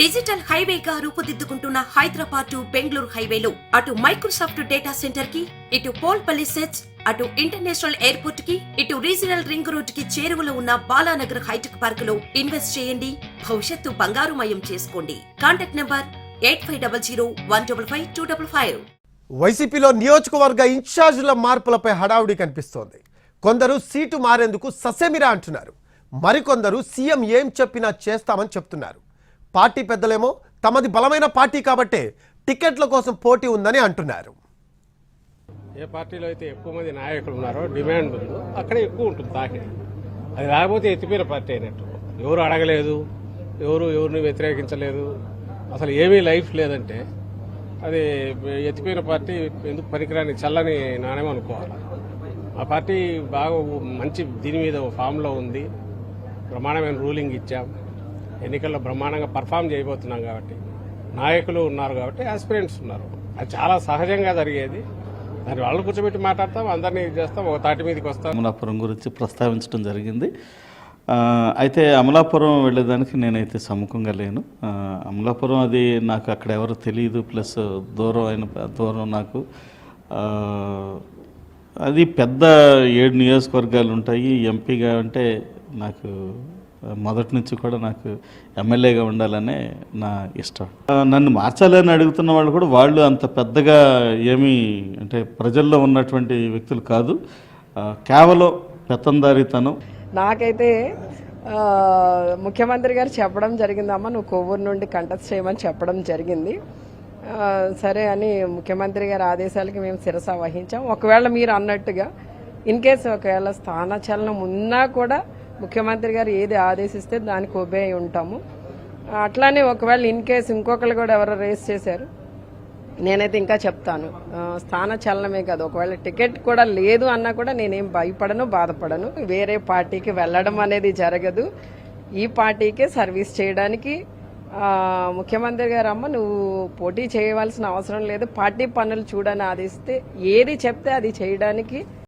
Digital హైవేగా రూపుదిద్దుకుంటున్న Hyderabad to Bengaluru హైవేలో. అటు మైక్రోసాఫ్ట్ డేటా సెంటర్కి ఇటు పోల్ సెట్స్ అటు ఇంటర్నేషనల్ ఎయిర్పోర్ట్కి ఇటు రీజనల్ రింగ్ రోడ్కి చేరువలో ఉన్న బాలానగర్ హైటెక్ పార్క్లో ఇన్వెస్ట్ చేయండి. భవిష్యత్తు బంగారుమయం చేసుకోండి. Contact number eight five double zero one double five two double five. వైసీపీలో నియోజకవర్గ ఇన్ఛార్జీల మార్పులపై హడావుడి కనిపిస్తోంది. కొందరు సీటు మారేందుకు ససేమిరా అంటున్నారు. మరికొందరు సీఎం ఏం చెప్పినా చేస్తామని చెప్తున్నారు. పార్టీ పెద్దలేమో తమది బలమైన పార్టీ కాబట్టే టికెట్ల కోసం పోటీ ఉందని అంటున్నారు. ఏ పార్టీలో అయితే ఎక్కువ మంది నాయకులు ఉన్నారో డిమాండ్ ఉందో. అక్కడే ఎక్కువ ఉంటుంది తాకిడి. అది రాకపోతే ఎత్తిపోయిన పార్టీ అయినట్టు. ఎవరు అడగలేదు ఎవరు ఎవరిని వ్యతిరేకించలేదు. అసలు ఏమీ లైఫ్ లేదంటే అది ఎత్తిపోయిన పార్టీ ఎందుకు పనికిరాని చల్లని నాణ్యం అనుకోవాలి. ఆ పార్టీ బాగా మంచి దీని మీద ఫామ్లో ఉంది. ప్రమాణమైన రూలింగ్ ఇచ్చాం. ఎన్నికల్లో బ్రహ్మాండంగా పర్ఫామ్ చేయబోతున్నాం కాబట్టి నాయకులు ఉన్నారు కాబట్టి ఆస్పిరెంట్స్ ఉన్నారు. అది చాలా సహజంగా జరిగేది. దాన్ని వాళ్ళు కూర్చోబెట్టి మాట్లాడతాం అందరినీ చేస్తాం ఒక తాటి మీదకి వస్తాం. అమలాపురం గురించి ప్రస్తావించడం జరిగింది. అయితే అమలాపురం వెళ్ళేదానికి నేనైతే సముఖంగా లేను. అమలాపురం అది నాకు అక్కడ ఎవరు తెలియదు ప్లస్ దూరం అయిన దూరం నాకు అది పెద్ద ఏడు నియోజకవర్గాలు ఉంటాయి. ఎంపీగా అంటే నాకు మొదటి నుంచి కూడా నాకు ఎమ్మెల్యేగా ఉండాలనే నా ఇష్టం. నన్ను మార్చాలని అడుగుతున్న వాళ్ళు కూడా వాళ్ళు అంత పెద్దగా ఏమీ అంటే ప్రజల్లో ఉన్నటువంటి వ్యక్తులు కాదు. కేవలం పెత్తందారితనం. నాకైతే ముఖ్యమంత్రి గారు చెప్పడం జరిగిందమ్మా నువ్వు కొవ్వూరు నుండి కంటెస్ట్ చేయమని చెప్పడం జరిగింది. సరే అని ముఖ్యమంత్రి గారి ఆదేశాలకి మేము శిరస వహించాం. ఒకవేళ మీరు అన్నట్టుగా ఇన్ కేసు ఒకవేళ స్థానచలనం ఉన్నా కూడా ముఖ్యమంత్రి గారు ఏది ఆదేశిస్తే దానికి ఒబే అయి ఉంటాము. అట్లానే ఒకవేళ ఇన్ కేసు ఇంకొకరు కూడా ఎవరో రేస్ చేశారు నేనైతే ఇంకా చెప్తాను. స్థాన చలనమే కాదు. ఒకవేళ టికెట్ కూడా లేదు అన్నా కూడా నేనేం భయపడను బాధపడను. వేరే పార్టీకి వెళ్ళడం అనేది జరగదు. ఈ పార్టీకే సర్వీస్ చేయడానికి ముఖ్యమంత్రి గారు అమ్మ నువ్వు పోటీ చేయవలసిన అవసరం లేదు. పార్టీ పనులు చూడని ఆదేశిస్తే ఏది చెప్తే అది చేయడానికి